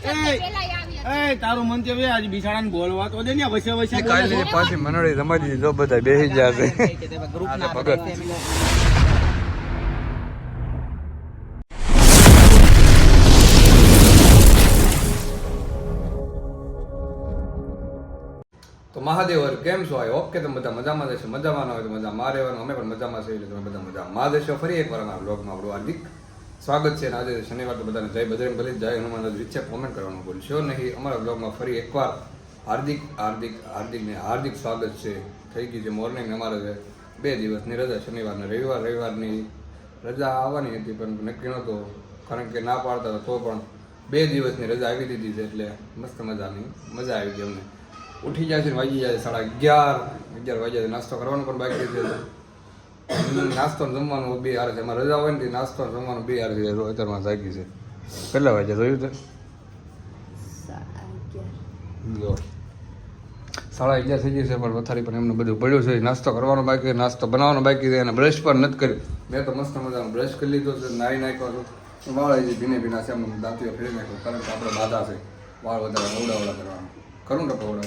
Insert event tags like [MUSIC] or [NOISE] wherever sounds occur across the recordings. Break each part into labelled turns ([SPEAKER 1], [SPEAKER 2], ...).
[SPEAKER 1] એ તારું મન તે આજ બિસાડાને બોલવા તો દે ને વસે વસે
[SPEAKER 2] કાલે પાછી મનોડી રમાડી દીધો બધા બેસી જશે.
[SPEAKER 1] ગ્રુપના
[SPEAKER 2] ભગત. તો મહાદેવર કેમ છો? આઈ ઓકે કે તમે બધા મજામાં જશો મજામાં ન હોય તો મજા મારે અમે પણ મજામાં છીએ એટલે તમે બધા મજા મહાદેવ છો ફરી એકવાર અમારા બ્લોગમાં આપણું હાર્દિક સ્વાગત છે આજે શનિવાર તો બધાને જય બજરંગ ભલે જય હનુમાન. વિશે કોમેન્ટ કરવાનું ભૂલશો નહીં? અમારા બ્લોગમાં ફરી એકવાર હાર્દિક હાર્દિક હાર્દિક ને હાર્દિક સ્વાગત છે. થઈ ગઈ છે મોર્નિંગ અમારે બે દિવસની રજા, શનિવારને રવિવાર, રવિવારની રજા આવવાની હતી, પણ નક્કી નહોતો. કારણ કે ના પાડતા તો પણ બે દિવસની રજા આવી દીધી છે, એટલે મસ્ત મજાની, મજા આવી ગઈ અમને. ઉઠી જાય છે વાગી જાય છે સાડા અગિયાર અગિયાર વાગ્યા છે, નાસ્તો કરવાનો પણ બાકી છે. નાસ્તો જમવાનું બે હારે છે. એમાં રજા હોય ને નાસ્તો જમવાનું બે હારે છે. અત્યારમાં જાગી છે. કેટલા વાગ્યા જોયું તે. સાડા અગિયાર થઈ ગઈ છે, પણ પથારી પણ એમને બધું પડ્યું છે. નાસ્તો કરવાનો બાકી નાસ્તો બનાવવાનો બાકી છે, અને બ્રશ પણ નથી કર્યું. મેં તો મસ્ત મજાનો બ્રશ કરી લીધો છે, નાહી નાખ્યો છું. વાળ હજી ભીને ભીના છે, એમને દાંતીઓ ફેરી નાખ્યો, કારણ કે આપણે બાધા છે. વાળ વધારે ઓવડાવડા કરવાનું. કરું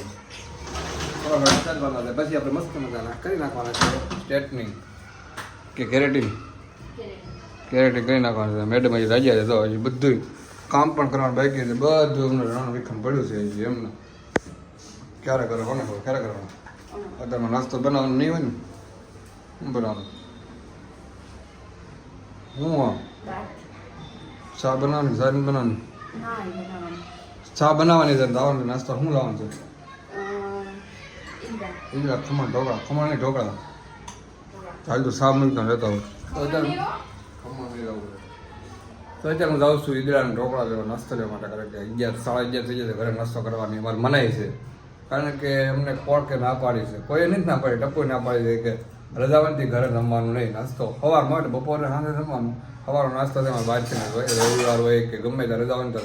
[SPEAKER 2] ચાલવાના છે. પછી આપણે મસ્ત મજાના કરી નાખવાના છે સ્ટ્રેટનિંગ કે કેરેટિન કેરેટિન કરી નાખવાનું છે. મેડમ હજી રાજા છે. તો હજી બધું કામ પણ કરવાનું બાકી છે. બધું એમને રણ વિખમ પડ્યું છે હજી એમને. ક્યારે કરો કોને ખબર? ક્યારે કરવાનું? અત્યારમાં નાસ્તો બનાવવાનો નહીં હોય ને? શું બનાવવાનું? હું ચા બનાવવાની? ચા નથી બનાવવાની? ચા બનાવવાની છે. દાવાનો નાસ્તો શું લાવવાનું છે? ઈંડા ખમણ ઢોકળા. ખમણ નહીં ઢોકળા. ચાલ તો સાફ મૂકતા રહેતા હોય તો અત્યારે તો હું જાઉં છું ઈદડાને ઢોકળા લેવા નાસ્તો લેવા માટે કારણ કે અગિયાર સાડા અગિયાર થઈ જશે ઘરે નાસ્તો કરવાની. અમારે મનાય છે. કારણ કે અમને કોણ કે ના પાડી છે. કોઈ નથી ના પાડી ટપ્પુ ના પાડી છે કે રજાવંતી ઘરે જમવાનું નહીં નાસ્તો. સવારમાં હોય બપોરે સાંજે જમવાનું. સવારનો નાસ્તો તેમાં જ હોય. રવિવાર હોય કે ગમે ત્યારે રજાવંતર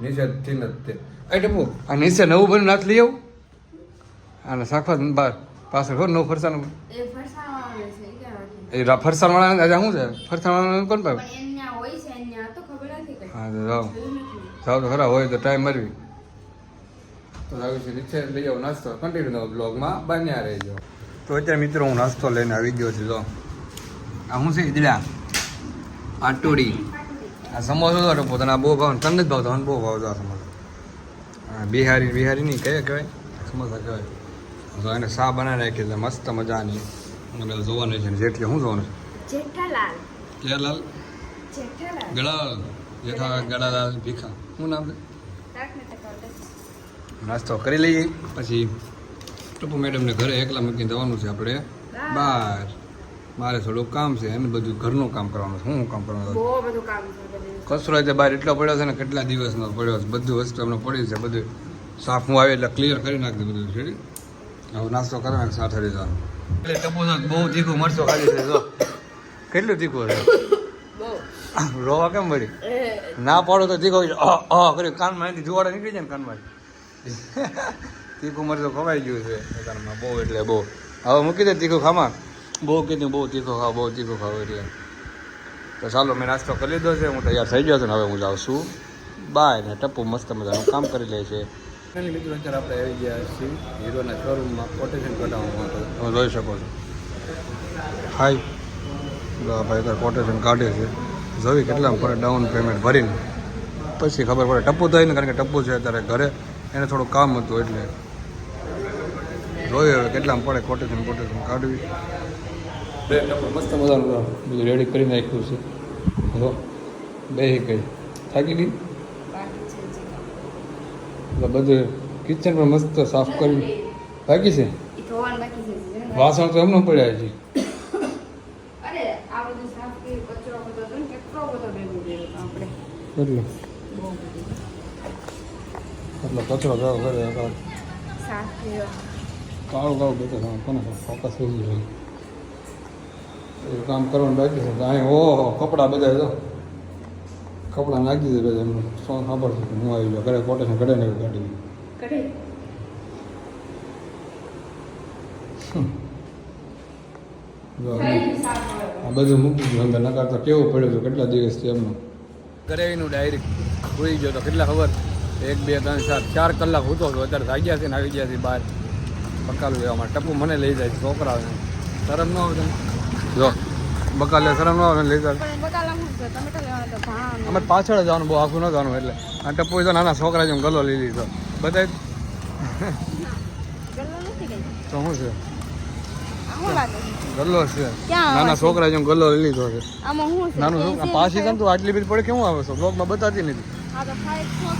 [SPEAKER 2] નિષેધથી જ તે. એ ટપ્પુ આ નીચે નવું બન્યું નાખ લઈ આવું. અને શાકભાજી બાર. પાછળ ખબર નો ફરસાણ એ ફરસાણ વાળા આજે શું છે? ફરસાણ વાળા કોણ પાવે હા તો જાઓ. જાઓ તો ખરા હોય તો ટાઈમ મરવી. તો આવી છે નીચે લઈ આવો નાસ્તો. કન્ટિન્યુ બ્લોગમાં બન્યા રહેજો. તો અત્યારે મિત્રો હું નાસ્તો લઈને આવી ગયો છું જો. આ શું છે ઈદડા? આટોડી. આ સમોસો તો પોતાના બહુ ભાવ તને જ ભાવતો બહુ ભાવતો આ સમોસો. બિહારી બિહારી નહીં કયા કહેવાય? સમોસા કહેવાય. તો એને સા બનાવી નાખી છે મસ્ત મજાની. અમે જોવાની છે જેટલી શું જોવાનું છે.
[SPEAKER 3] જેઠાલાલ. જેઠાલાલ?
[SPEAKER 2] ગળાલ જેઠા ગળાલાલ ભીખા. શું નામ છે? નાસ્તો કરી લઈએ. પછી ટપુ મેડમને ઘરે એકલા મૂકીને જવાનું છે આપણે. બહાર મારે થોડું કામ છે. એમ બધું ઘરનું કામ કરવાનું છે. શું કામ કરવાનું કચરો તે બહાર એટલો પડ્યો છે ને કેટલા દિવસનો પડ્યો છે? બધું વસ્તુ એમને પડી છે. બધું સાફ હું આવે એટલે ક્લિયર કરી નાખી બધું. રેડી હવે નાસ્તો કરવાનો સાથે રહી જવાનું. એટલે ટપુ બહુ તીખું મરચો ખાલી છે જો. કેટલું તીખું છે રોવા કેમ વળી? ના પાડો તો તીખો અ અ કર્યું. કાનમાં એની જુવાડા નીકળી જાય ને કાનમાં. [LAUGHS] તીખું મરચું ખવાઈ ગયું છે. કાનમાં બહુ એટલે બહુ. હવે મૂકી દે તીખું ખામાં. બહુ કીધું બહુ તીખું ખાવ બહુ તીખું ખાવ એટલે. તો ચાલો મેં નાસ્તો કરી લીધો છે. હું તૈયાર થઈ ગયો છું ને હવે હું જાઉં છું. બાય ને ટપ્પુ મસ્ત મજાનું કામ કરી લે છે. મિત્રો, અત્યારે આપણે આવી ગયા છીએ હીરોના શોરૂમમાં કોટેશન કઢાવવા માટે જોઈ શકો છો. હાય ભાઈ, અત્યારે કોટેશન કાઢે છે. જોઈ કેટલા પડે ડાઉન પેમેન્ટ ભરીને. પછી ખબર પડે ટપ્પુ થાય ને, કારણ કે ટપ્પુ છે અત્યારે ઘરે. એને થોડું કામ હતું એટલે. જોયું હવે કેટલામાં પડે કોટેશન કોટેશન કાઢવી. મસ્ત મજાનું બધું રેડી કરીને રાખ્યું છે. જો બે ગઈ થાકી ગઈ. એટલે બધું કિચન પણ મસ્ત સાફ કરી બાકી છે? વાસણ તો એમનો પડ્યા છે.
[SPEAKER 3] કર્યું ભેગો કર્યો
[SPEAKER 2] એટલે એટલે કચરો ગયો કરે કાળું કાળું બધું કોને ફોકસ થઈ ગયું કામ કરવાનું બાકી છે. અહીં ઓહો કપડાં બધા કપડાં નાખી દીધે બધા એમનું શું ખબર છે હું આવી ગયો. ઘરે કોટેશન ઘડે ને કાઢી આ બધું મૂકી દીધું. અંદર નકાર તો કેવું પડ્યું હતું? કેટલા દિવસથી એમનો? ઘરે એનું ડાયરેક્ટ ભૂલી ગયો તો કેટલા ખબર? એક બે ત્રણ ચાર ચાર કલાક હતો અત્યારે જાગ્યા છે ને આવી ગયા છે બહાર. પકાલું લેવા માટે. ટપુ મને લઈ જાય છે છોકરાઓને. શરમ ન આવે જો. બકાલે શરમ ના આવે લઈ જાય
[SPEAKER 3] પણ બકાલા હું છે? ટમેટા લેવાના તો ભાણ
[SPEAKER 2] અમે પાછળ જવાનું બહુ આખું ન જવાનું એટલે. આ ટપુ તો નાના છોકરા જેમ ગલો લઈ લીધો. બધા તો શું છે? ગલ્લો છે. નાના? છોકરા જેમ ગલ્લો લઈ લીધો છે. નાનું છોકરા પાછી કેમ તું આટલી બધી પડે? કેવું આવે છે? બ્લોગમાં બતાતી નથી.
[SPEAKER 3] નેટ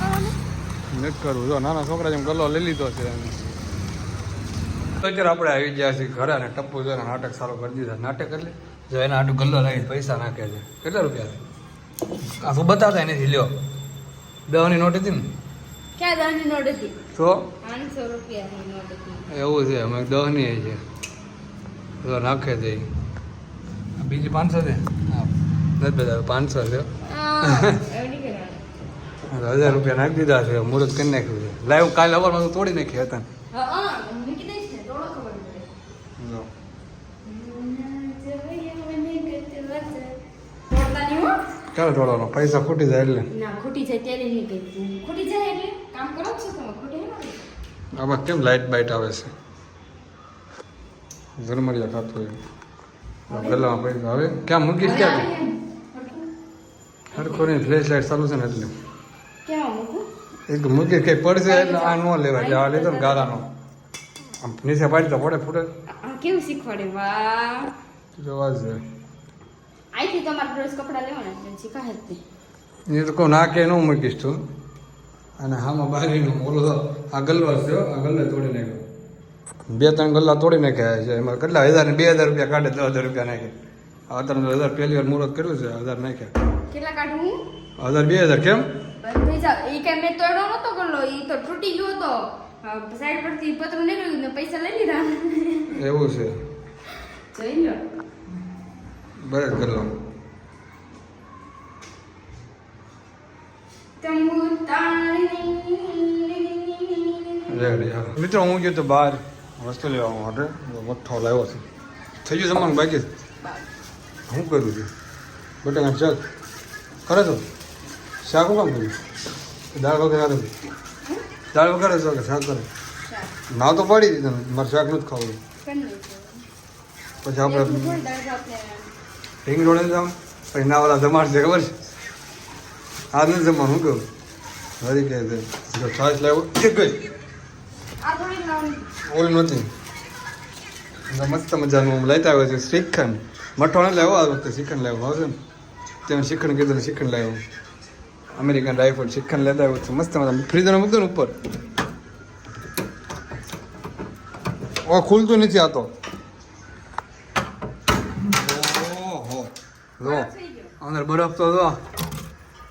[SPEAKER 3] કરો ને.
[SPEAKER 2] નથી કરવું. જો નાના છોકરા જેમ ગલ્લો લઈ લીધો છે. તો અત્યારે આપણે આવી ગયા છીએ ઘરે અને ટપ્પુ જોઈને નાટક સારું કરી દીધા. નાટક એટલે? જો એના આટલું ગલ્લો લાવી પૈસા નાખે છે. કેટલા રૂપિયા છે? આ શું બતાવતા નથી લ્યો. દવાની નોટ હતી ને?
[SPEAKER 3] ક્યાં દાની નોટ હતી?
[SPEAKER 2] તો?
[SPEAKER 3] પાંચસો રૂપિયાની નોટ હતી.
[SPEAKER 2] એવું છે અમે દહની છે. તો નાખે છે બીજી પાંચસો છે? હા. નથી બધા પાંચસો છે. હજાર રૂપિયા નાખી દીધા છે મુહૂર્ત કરી નાખ્યું છે. લાઈવ કાલે સવારમાં તો તોડી નાખી હતા
[SPEAKER 3] હા, હા, મૂકી દઈશ ને, થોડો ખબર પડે.
[SPEAKER 2] જો.
[SPEAKER 3] તોડતા નહીં હો?
[SPEAKER 2] ક્યારે તોડવાનો પૈસા ખૂટી જાય એટલે?
[SPEAKER 3] ના ખૂટી જાય ત્યારે નહીં કઈ. ખૂટી જાય એટલે? કામ કરો છો તમે? ખૂટે
[SPEAKER 2] આમાં કેમ લાઇટ બાઇટ આવે છે? ઝરમરિયા ખાતું હોય. પહેલાં પૈસા આવે. ક્યાં મૂકીશ ક્યાં
[SPEAKER 3] હરખો?
[SPEAKER 2] નહીં ફ્લેશ લાઇટ ચાલુ છે ને એટલે.
[SPEAKER 3] મૂકું?
[SPEAKER 2] એક મૂકી કઈ પડશે એટલે આ ન લેવાય. એટલે આ લીધો ને ગાળાનો. આમ નીચે પાડી તો પડે ફૂટે.
[SPEAKER 3] કેવું શીખવાડે? વાહ.
[SPEAKER 2] જોવા જ
[SPEAKER 3] અહીંથી તમારે ડ્રેસ કપડાં લેવાના છે શીખાય જ તે.
[SPEAKER 2] એ તો કહું ના કે ન મૂકીશ તું. અને હામાં બારીનો મોલો આ ગલ્લો છે આ ગલ્લે તોડી નાખ્યો. બે ત્રણ ગલ્લા તોડી નાખ્યા છે એમાં કેટલા? હજાર ને બે હજાર રૂપિયા કાઢે દસ હજાર રૂપિયા નાખ્યા આ અત્યારે હજાર પહેલી વાર મુહૂર્ત કર્યું છે હજાર નાખ્યા.
[SPEAKER 3] કેટલા કાઢું?
[SPEAKER 2] હજાર બે હજાર કેમ?
[SPEAKER 3] એ સાહેબ, મેં તોડ્યો નતો ગલ્લો, એ તો તૂટી ગયો હતો. સાઈડ પરથી પતરું નીકળ્યું ને પૈસા લઈ લીધા.
[SPEAKER 2] એવું છે.
[SPEAKER 3] જોઈ લો
[SPEAKER 2] બરાબર
[SPEAKER 3] તાણી
[SPEAKER 2] હા મિત્રો હું ગયો તો બહાર વસ્તુ લેવા માટે મઠ્ઠો લાવ્યો છે. થઈ ગયું જમવાનું બાકી? છે? હું કર્યું છું? બટાકા શાક. કરે તો. શાક હું કામ કર્યું? દાળ વગર કરે દાળ વગર છો કે શાક કરે. ના તો પડી દીધું મારે શાક નથી ખાવું પછી આપણે રિંગ રોડે જાઉં પછી ના ઓલા જમાડ છે ખબર છે? આ નથી જમવાનું કહું? હરી કહે છે છાશ લાવ્યો? એક જ ઓલ નથી મસ્ત મજાનું આમ લેતા આવ્યો છે શ્રીખંડ. મઠો નથી લાવ્યો આ વખતે શ્રીખંડ લાવ્યો ને? ત્યાં શ્રીખંડ કીધું શ્રીખંડ લાવ્યો. અમેરિકન રાઇફલ શ્રીખંડ લેતા આવ્યો છે મસ્ત મજા ફ્રીઝરમાં મૂકતો ને ઉપર. ઓ ખુલતું નથી આ તો ઓહો જો અંદર બરફ તો જો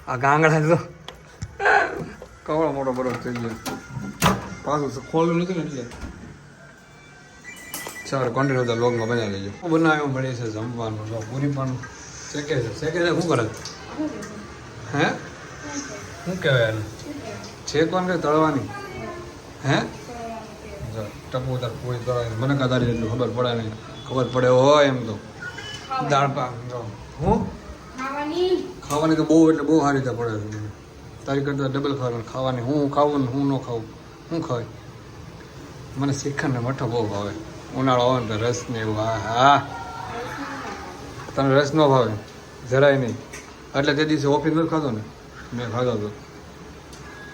[SPEAKER 2] આ ગાંગડા જો કવડો મોટો બરફ થઈ ગયો. પાછું ખોલ્યું નથી ને એટલે. ચાલો કોન્ટિન્યુ તો લોગમાં બનાવી લેજો. હું બનાવ્યો? મળે છે જમવાનું. જો પૂરી પણ શેકે છે. શેકે છે? શું કરે? હે? શું કહેવાય એને? શેકવાનું કે તળવાની? હે? ટપુ તાર કોઈ તળવાની. મને કાદારી એટલું ખબર પડે નહીં. ખબર પડે હોય એમ તો. દાળ પાક જો. હું?
[SPEAKER 3] ખાવાની.
[SPEAKER 2] તો બહુ એટલે બહુ સારી રીતે પડે તારી કરતા ડબલ ખાવાનું. ખાવાની હું ખાવું ને હું ન ખાવું. હું ખાવ મને શ્રીખંડ ને મઠો બહુ ભાવે. ઉનાળો આવે ને તો રસ ને એવું. હા હા. તને રસ ન ભાવે? જરાય નહીં. એટલે તે દિવસે ઓફિસ નથી ખાધો ને? મેં ખાધો હતો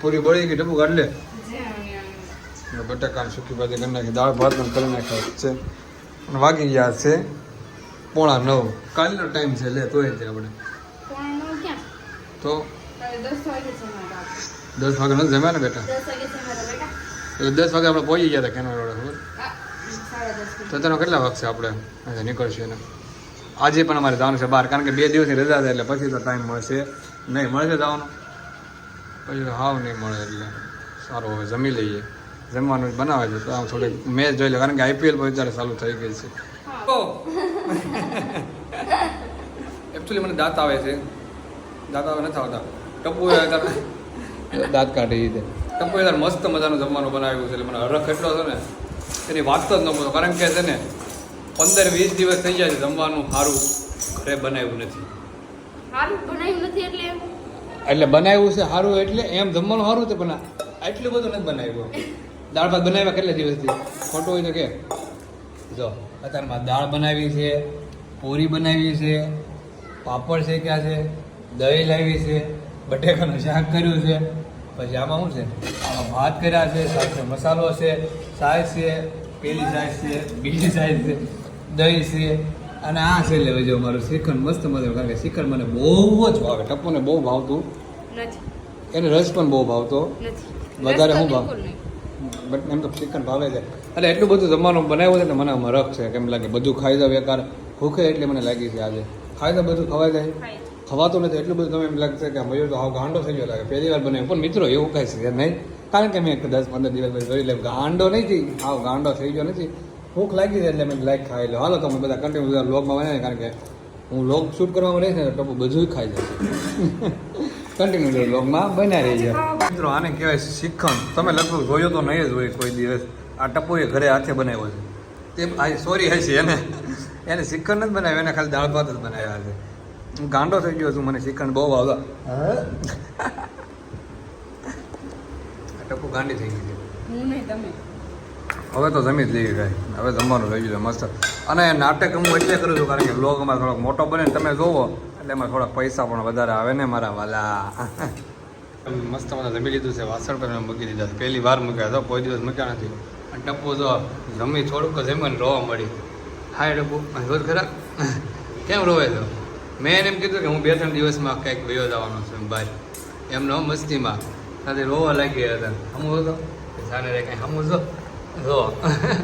[SPEAKER 2] પૂરી બળી ગઈ ડબ્બુ એટલે બટાકાની સૂકી ભાજી કરી નાખી દાળ ભાત કરી નાખ્યા છે. અને વાગી ગયા છે. પોણા નવ. કાલનો ટાઈમ છે લે તોય તે આપણે. તો?
[SPEAKER 3] દસ વાગે
[SPEAKER 2] નથી જમ્યા ને બેટા? એટલે દસ વાગે આપણે પહોંચી ગયા હતા કેનો રોડ ખબર? તો તેનો કેટલા વાગશે આપણે? અહીંયા નીકળશે ને આજે પણ અમારે જવાનું છે બહાર કારણ કે બે દિવસની રજા છે એટલે પછી તો ટાઈમ મળશે. નહીં મળશે જવાનું. પછી તો હાવ નહીં મળે એટલે સારું હવે જમી લઈએ. જમવાનું બનાવે છે તો આમ થોડીક મેચ જોઈ લે કારણ કે આઈપીએલ પણ અત્યારે ચાલુ થઈ ગઈ છે. એકચ્યુઅલી મને દાંત આવે છે. દાંત આવે નથી આવતા. ટપ્પુ દાંત કાઢી રીતે ટપ્પુ યાર મસ્ત મજાનું જમવાનું બનાવ્યું છે. એટલે મને હરખ એટલો છે ને એની વાત જ ન પૂછો. કારણ કે છે ને પંદર વીસ દિવસ થઈ જાય છે જમવાનું સારું ઘરે બનાવ્યું નથી.
[SPEAKER 3] સારું બનાવ્યું નથી એટલે?
[SPEAKER 2] એટલે બનાવ્યું છે સારું એટલે એમ જમવાનું સારું છે પણ એટલું બધું નથી બનાવ્યું. દાળ ભાત બનાવ્યા કેટલા દિવસથી? ખોટું હોય તો કે જો અત્યારમાં દાળ બનાવી છે પૂરી બનાવી છે પાપડ શેક્યા છે દહીં લાવી છે બટેકાનું શાક કર્યું છે. પછી આમાં શું છે? આમાં ભાત કર્યા છે સાથે મસાલો છે સાઈઝ છે પેલી સાઈઝ છે બીજી સાઈઝ છે દહીં છે. અને આ છે લેવા જો મારું શ્રીખંડ મસ્ત મજા કારણ કે શ્રીખંડ મને બહુ જ ભાવે. ટપ્પુને બહુ ભાવતું. એને રસ પણ બહુ ભાવતો. વધારે હું ભાવ? બટ એમ તો શ્રીખંડ ભાવે છે. એટલે એટલું બધું જમવાનું બનાવ્યું છે ને મને આમાં રખ છે. કેમ લાગે? બધું ખાઈ જાવ એકાર ભૂખે એટલે મને લાગી છે આજે. ખાઈ તો બધું ખવાય જાય
[SPEAKER 3] ખાય.
[SPEAKER 2] ખવાતું નથી એટલું બધું તમે એમ લાગશે કે મજૂર તો હાવ ગાંડો થઈ ગયો લાગે. પહેલી વાર બને પણ મિત્રો એવું કાંઈ છે નહીં. કારણ કે મેં દસ પંદર દિવસ પછી જોઈ લે ગાંડો નહીં થઈ હાવ ગાંડો થઈ ગયો નથી. ભૂખ લાગી છે એટલે મેં લાઈક ખાઈ લો. હાલો તમે બધા કન્ટિન્યુ બધા લોગમાં બને કારણ કે હું લોગ શૂટ કરવામાં રહીશ ને [LAUGHS] તો ટપુ બધું ખાઈ જશે કન્ટિન્યુ લોગમાં બન્યા રહી જાય મિત્રો આને કહેવાય શિખંડ. તમે લગભગ જોયો તો નહીં જ હોય કોઈ દિવસ. આ ટપુએ ઘરે હાથે બનાવ્યો છે. તે આ સોરી હશે એને. એને શ્રીખંડ નથી બનાવ્યો એને ખાલી દાળ ભાત જ બનાવ્યા છે. હું ગાંડો થઈ ગયો છું મને શ્રીખંડ બહુ આવતા ટપુ ગાંડી થઈ ગઈ છે. હવે તો જમી જ લઈએ કાંઈ હવે જમવાનું લઈ ગયું મસ્ત. અને નાટક હું એટલે કરું છું કારણ કે બ્લોગમાં થોડોક મોટો બને ને તમે જોવો. એટલે એમાં થોડાક પૈસા પણ વધારે આવે ને મારા વાલા. મસ્ત મને જમી લીધું છે. વાસણ પણ મેં મૂકી દીધા પહેલી વાર મૂક્યા તો કોઈ દિવસ મૂક્યા નથી. અને ટપ્પો જો જમી થોડુંક જ જમીને રોવા મળી. હાય ટપ્પુ રોજ ખરા કેમ રોવે છો? મેં એમ કીધું કે હું બે ત્રણ દિવસમાં કંઈક વયો જવાનો છું. ભાઈ એમનો મસ્તીમાં. સાથે રોવા લાગી ગયા હતા. હમું હતો? સાને રે કંઈ હમું જો રો.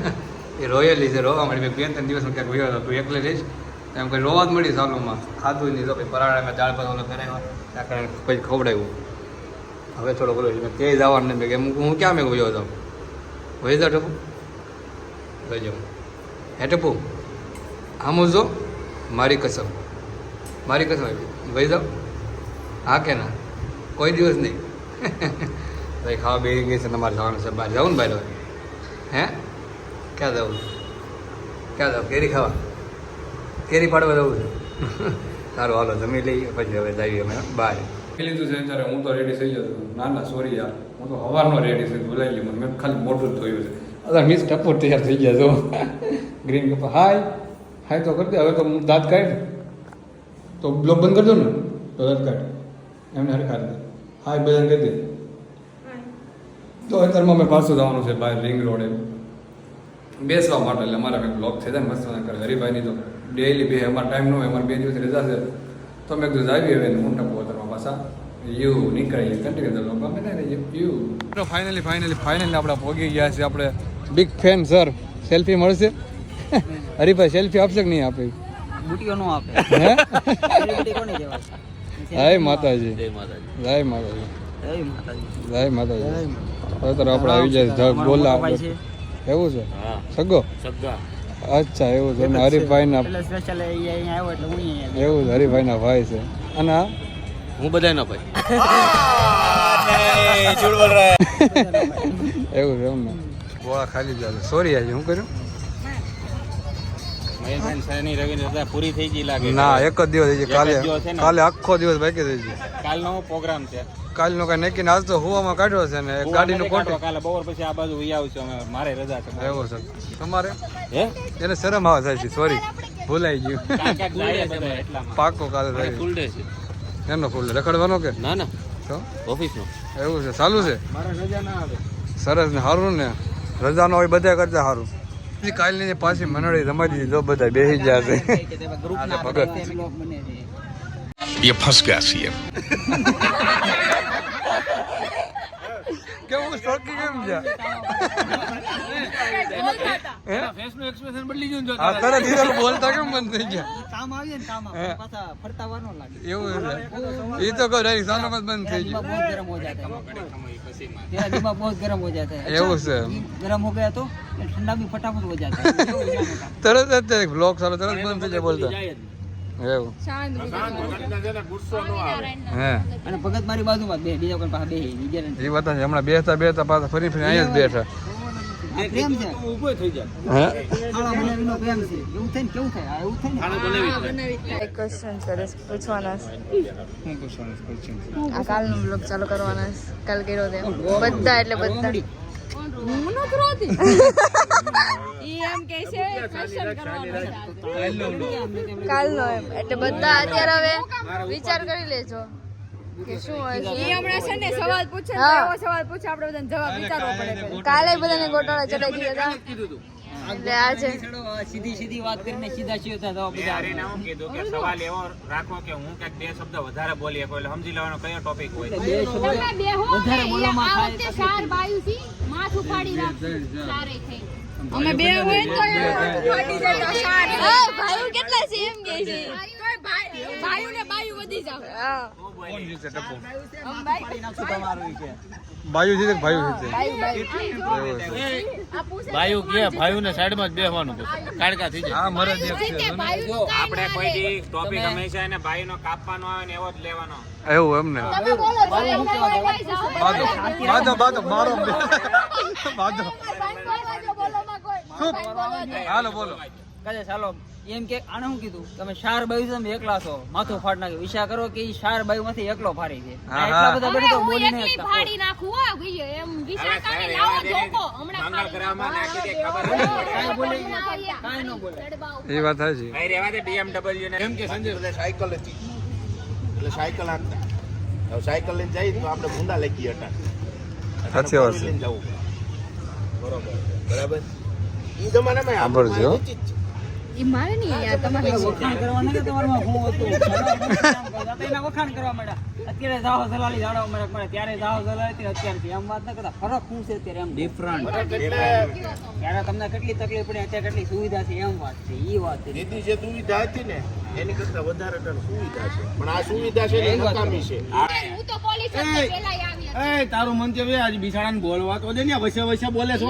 [SPEAKER 2] [LAUGHS] એ રોયેલી છે. રોવા મળી મેં બે ત્રણ દિવસમાં ક્યાંક વયો હતો તું એકલે રહીશ? એમ કંઈ રોવા જ મળી સાલોમાં. ખાધું નહીં તો પછી પરાળામાં દાળ ભાત ઓલો કરાવ્યા ત્યાં કારણે કંઈ ખવડાવ્યું. હવે થોડો બોલો મેં તે જવાનું નહીં મેં કે હું હું ક્યાં મેં વયો હતો વહી જા ટપુ. જાઉં. હે ટપુ? આમ મારી કસમ. મારી કસમ ભાઈ જાઓ હા કે ના? કોઈ દિવસ નહીં. [LAUGHS] ભાઈ ખાવા બે ગઈ છે, તમારે જવાનું છે બહાર. જવું ને ભાઈ હે? ક્યાં જવું ક્યાં જવું કેરી ખાવા? કેરી પાડવા જવું છે? [LAUGHS] સારું, હાલો, જમી લઈએ, પછી હવે જઈએ અમે બહાર. લીધું છે ત્યારે હું તો રેડી થઈ જતો ના ના સોરી યાર. હું તો હવારનો રેડી થઈ બોલાવી લઉં મેં ખાલી મોટું જ થયું છે. અલા મિસ ટપોર તૈયાર થઈ ગયા છો. ગ્રીન કપા હાય હાય તો કરી દે. હવે તો હું દાંત કાઢ. તો બ્લોક બંધ કરી દો ને. તો દાંત કાઢ. એમને હરે કાઢી દે. હાય બધાને કહી દે. તો અત્યારમાં અમે પાછું જવાનું છે બહાર રિંગ રોડે બેસવા માટે. એટલે અમારા કંઈક બ્લોક થઈ જાય મસ્ત કરે હરિભાઈની તો ડેઈલી બે, અમારે ટાઈમ ન હોય. અમારે બે દિવસ રજા છે. તો મેં કીધું આવી હવે હું ટપો અત્યારમાં પાછા. યુ નીકળીએ કન્ટિન્યુ લોકો અમે યુ. ફાઇનલી ફાઇનલી ફાઇનલી આપણે પહોંચી ગયા છીએ આપણે બિગ ફેન સર સેલ્ફી મળશે. [LAUGHS] હરિભાઈ સેલ્ફી આપશે કે નહીં આપે?
[SPEAKER 4] બુટીઓ નો આપે.
[SPEAKER 2] હે?
[SPEAKER 4] સેલિબ્રિટી કોને કહેવાય?
[SPEAKER 2] જય માતાજી.
[SPEAKER 4] જય માતાજી.
[SPEAKER 2] જય માતાજી.
[SPEAKER 4] જય માતાજી.
[SPEAKER 2] જય માતાજી.
[SPEAKER 4] જય
[SPEAKER 2] આપણે આવી જાય જગ બોલા એવું છે?
[SPEAKER 1] હા.
[SPEAKER 2] સગો?
[SPEAKER 1] સગા.
[SPEAKER 2] અચ્છા એવું છે. અને હરિભાઈના
[SPEAKER 4] એટલે સ્પેશિયલ અહીંયા આવ્યો એટલે હું અહીંયા
[SPEAKER 2] એવું છે હરિભાઈના ભાઈ છે. અને આ?
[SPEAKER 1] હું બધાય ના [LAUGHS] ભાઈ.
[SPEAKER 2] એવું છે એમને. ગોળા ખાલી જાય સોરી આજે શું કર્યું? ના એક જ દિવસ થઈ કાલે
[SPEAKER 1] એક જ દિવસ છે ને?
[SPEAKER 2] કાલે આખો દિવસ બાકી થઈ છે
[SPEAKER 1] કાલનો પ્રોગ્રામ છે.
[SPEAKER 2] કાલનો કઈ નક્કી ને આજ તો હુવામાં કાઢ્યો છે ને એક ગાડીનું
[SPEAKER 1] કાઢો, કાલે બપોર પછી આ બાજુ વી આવશું અમે. મારે રજા છે
[SPEAKER 2] એવું છે. તમારે?
[SPEAKER 1] હે?
[SPEAKER 2] એને શરમ આવે થાય છે સોરી ભૂલાઈ ગયું. પાકો કાલે થાય
[SPEAKER 1] ફૂલ ડે છે.
[SPEAKER 2] એનો ફૂલ રખડવાનો કે?
[SPEAKER 1] ના ના.
[SPEAKER 2] તો?
[SPEAKER 1] ઓફિસનો.
[SPEAKER 2] એવું છે. ચાલુ છે?
[SPEAKER 1] મારે રજા ના આવે.
[SPEAKER 2] સરસ ને સારું ને. રજાનો હોય બધા કરતા સારું. કાલની જે પાછી મંડળી રમાડી દીધી જો બધા બેસી ગયા છે
[SPEAKER 4] કે તે ગ્રુપ
[SPEAKER 2] આ
[SPEAKER 4] ના
[SPEAKER 2] તો ભગત.
[SPEAKER 4] તે બ્લોગ બને છે
[SPEAKER 5] ये फंस गया सीएम
[SPEAKER 2] કેવું શોકી કેમ છે
[SPEAKER 1] ફેસનું એક્સપ્રેશન બદલી ગયું જો
[SPEAKER 2] આ તરત હીરો બોલતા કેમ બંધ થઈ ગયા
[SPEAKER 4] કામ આવીએ ને કામ આવે પાછા ફરતા વાર ન લાગે
[SPEAKER 2] એવું છે એ તો કહું ડાયરેક્ટ સાનો મત બંધ થઈ
[SPEAKER 4] दिमाग
[SPEAKER 2] ગયું
[SPEAKER 4] बहुत गर्म हो जाता है तेरा दिमाग बहुत गर्म हो जाता है
[SPEAKER 2] એવું છે
[SPEAKER 4] गर्म हो गया तो ठंडा भी फटाफट हो जाता है [LAUGHS]
[SPEAKER 2] તરત જ તે બ્લોક ચાલો તરત બંધ થઈ જાય બોલતા એવું
[SPEAKER 3] શાંત
[SPEAKER 2] હે
[SPEAKER 4] અને ભગત મારી બાજુમાં જ બે બીજા કોઈ પાસે બે ઈ guarantee.
[SPEAKER 2] એ વાત છે હમણાં બેસતા બેસતા પાછા ફરી ફરી અહીંયા જ બેઠા
[SPEAKER 4] આ પ્રેમ છે.
[SPEAKER 1] તું ઊભો થઈ જાય
[SPEAKER 2] હે?
[SPEAKER 4] બનાવીનો પ્રેમ છે. એવું થઈને કેવું થાય? એવું
[SPEAKER 1] થઈને?
[SPEAKER 3] એક ક્વેશ્ચન કરે છે. પૂછવાના આ કાલનો બ્લોગ ચાલુ કરવાના કાલ કર્યો તે. બધા એટલે બધા. હું ન કરોતી [LAUGHS] ઈ એમ કહે છે કરવાનો કાલનો. એમ. એટલે બધા અત્યારે હવે વિચાર કરી લેજો. કે શું હોય છે?
[SPEAKER 6] હમણાં છે ને સવાલ પૂછે ને એવો સવાલ પૂછે આપણે બધાને જવાબ વિચારવો પડે
[SPEAKER 3] કાલે બધાને ગોટાળા ચડાઈ દીધા હતા એટલે આજે
[SPEAKER 4] સીધી સીધી વાત કરીને સીધા સીધા જવાબ બધા
[SPEAKER 7] ત્યારે એને કીધું કે સવાલ એવો રાખો કે હું કંઈક બે શબ્દ વધારે બોલી શકું એટલે સમજી લેવાનો કયો ટોપિક હોય.
[SPEAKER 4] બે શબ્દ વધારે બોલવામાં થાય
[SPEAKER 6] વખતે સાર
[SPEAKER 4] પડે.
[SPEAKER 6] માથું ફાડી રાખશું. સારે થઈ.
[SPEAKER 3] અમે બે હોય તો ફાટી જાય તો સાર ભાઈ કેટલા છે એમ કે છે
[SPEAKER 6] ને બાયું વધી જાવ.
[SPEAKER 2] બાયુ જીતે ભાઈ જીતે
[SPEAKER 1] કે ને સાઈડમાં જ બેસવાનું પછી કાડકા થઈ જાય
[SPEAKER 2] હા મરે
[SPEAKER 7] આપણે
[SPEAKER 6] કોઈ
[SPEAKER 7] દી ટોપિક હંમેશા એને ભાઈનો કાપવાનો આવે ને એવો જ લેવાનો
[SPEAKER 2] એવું એમ ને
[SPEAKER 6] તમે.
[SPEAKER 2] બાદો બાદો બાદો મારો બાદો
[SPEAKER 6] ભાઈ. ભાઈ.
[SPEAKER 2] હાલો બોલો
[SPEAKER 4] કાજે ચાલો એમ કે આને શું કીધું તમે શાર બાયુ તમે એકલા છો. માથું ફાડ નાખ્યું. વિચાર કરો કે ઈ શાર બાયુ માંથી એકલો ફાડી છે એટલા બધા બેઠો
[SPEAKER 6] હું
[SPEAKER 4] બોલી
[SPEAKER 6] એકલી
[SPEAKER 4] નહીં
[SPEAKER 6] ફાડી નાખું. હો, ગઈ એમ વિચાર
[SPEAKER 7] કાને
[SPEAKER 6] લાવો જોકો. હમણાં
[SPEAKER 7] મંગળ
[SPEAKER 6] ફાડી નાખી
[SPEAKER 7] દે ખબર.
[SPEAKER 4] કાંઈ બોલે કાઈ ન બોલે.
[SPEAKER 2] એ વાત થાય
[SPEAKER 7] ભાઈ રેવા દે BMW ને.
[SPEAKER 1] એમ કે સંજય
[SPEAKER 8] એટલે સાયકલ હતી. એટલે સાયકલ આંતા હવે સાયકલ લઈને જઈએ તો આપણે ભૂંડા લઈ ગઈ હતા
[SPEAKER 2] સાચી વાત છે.
[SPEAKER 8] બરાબર. બરોબર? ઈ જમાનામાં
[SPEAKER 2] ખબર છે,
[SPEAKER 3] ઈ મારે નહીં યાર તમારે
[SPEAKER 4] વખાણ કરવા નથી તમારામાં હું હતું? એના વખાણ કરવા માંડ્યા અત્યારે જાઓ જલાલી જાડવા મળે મળે ત્યારે જાઓ દલાલી અત્યારથી. એમ વાત ન કરતા. ફરક શું છે અત્યારે એમ? ડિફરન્ટ ત્યારે તમને કેટલી તકલીફ પડે? અત્યારે કેટલી સુવિધા છે? એમ વાત છે એ વાત છે.
[SPEAKER 8] દીદી જે સુવિધા હતી ને એની કરતા વધારે સુવિધા છે. પણ આ સુવિધા છે નકામી છે.
[SPEAKER 6] હું તો પોલીસ સ્ટેશન પહેલા આવી હતી.
[SPEAKER 1] એ તારું મંતવ્ય આજ બિસાડાને બોલવા તો દે ને વસે વસે બોલે છો.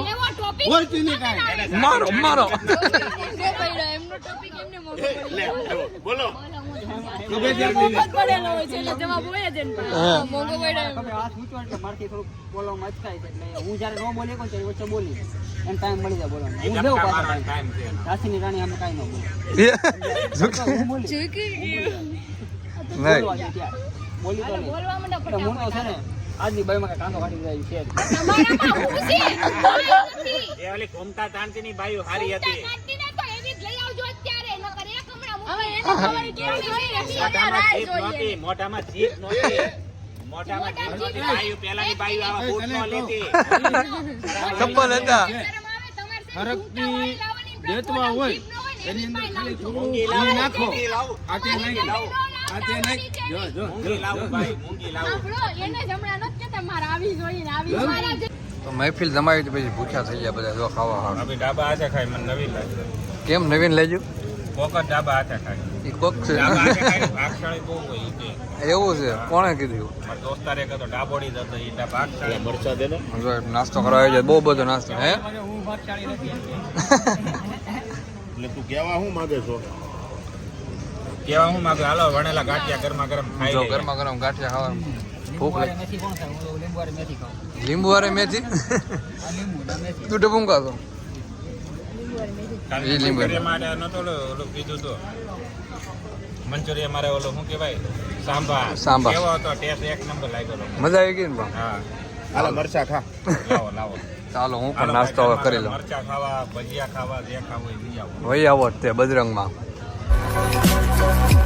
[SPEAKER 1] બોલતી નહીં કાંઈ?
[SPEAKER 2] મારો મારો.
[SPEAKER 3] જે પડ્યો એમનો ટોપિક એમને મોકલો
[SPEAKER 8] લે બોલો
[SPEAKER 6] છે
[SPEAKER 4] છે
[SPEAKER 7] છે
[SPEAKER 4] બોલવા દે નહીં. આજની બાઈમાં કાંદો કાઢી જાય છે.
[SPEAKER 6] તમારામાં હું છે?
[SPEAKER 7] એ ઓલી ઘૂમતા તાણતીની બાઈઓ હારી હતી.
[SPEAKER 6] કાઢીને તો એવી જ લઈ આવજો અત્યારે નકર એક હમણાં હવે એને
[SPEAKER 7] મોઢામાં જીભ નહોતી મોઢામાં નહોતી. મોઢામાં જીભ નહોતી બાઈઓ પહેલાની બાઈઓ આવા બૂટ ન લેતી.
[SPEAKER 2] ચપ્પલ હતા.
[SPEAKER 1] હરકની દેતવા હોય એની અંદર ખાલી થોડું નાખો.
[SPEAKER 7] મૂંગી લાવું.
[SPEAKER 1] આ તે નાખી આ તે નાખી જો જો
[SPEAKER 7] મૂંગી ભાઈ મૂંગી લાવું.
[SPEAKER 6] એને જ હમણાં નથી કહેતા આવી જોઈએ આવી મારા
[SPEAKER 2] તો મહેફિલ જમાવી તો પછી ભૂખ્યા થઈ ગયા બધા જો ખાવા ખાવા
[SPEAKER 7] અભી ડાબા હાથે ખાય મને નવી લાગે.
[SPEAKER 2] કેમ નવીન લેજો?
[SPEAKER 7] કોક ડાબા હાથે ખાય.
[SPEAKER 2] એ કોક છે.
[SPEAKER 7] ડાબા હાથે ખાય ભાગશાળી બહુ હોય કે.
[SPEAKER 2] એવું છે કોણે કીધું
[SPEAKER 7] મારા દોસ્તારે એક હતો ડાબોડી જ એ ઈ ડા ભાગશાળી.
[SPEAKER 8] મરચા દે ને?
[SPEAKER 2] નાસ્તો કરાવ્યો જાય બહુ બધો નાસ્તો હે?
[SPEAKER 4] હું ભાગશાળી નથી
[SPEAKER 8] એટલે તું કેવા શું માંગે છો?
[SPEAKER 7] કેવા હું માગે હાલો વણેલા ગાંઠિયા ગરમા ગરમ ખાઈ
[SPEAKER 2] જો ગરમા ગરમ ગાંઠિયા ખાવા ભૂખ લાગે. લીંબુ વારે મેથી
[SPEAKER 4] આ લીંબુ ના મેથી.
[SPEAKER 2] તું ડબું ખાતો.
[SPEAKER 7] એ
[SPEAKER 2] લીંબુ.
[SPEAKER 7] માટે નતો ઓલો ઓલું કીધું તો. મંચુરિયા મારે ઓલો શું કહેવાય? સાંભા.
[SPEAKER 2] સાંભા.
[SPEAKER 7] કેવો હતો? ટેસ્ટ એક નંબર લાગ્યો
[SPEAKER 2] મજા આવી ગઈ ને
[SPEAKER 7] હા.
[SPEAKER 8] હાલો મરચા ખા.
[SPEAKER 7] લાવો લાવો.
[SPEAKER 2] ચાલો હું પણ નાસ્તો હવે કરી લઉં.
[SPEAKER 7] મરચાં ખાવા ભજીયા ખાવા જે ખાવું હોય એ આવો.
[SPEAKER 2] તે આવો જ તે બજરંગમાં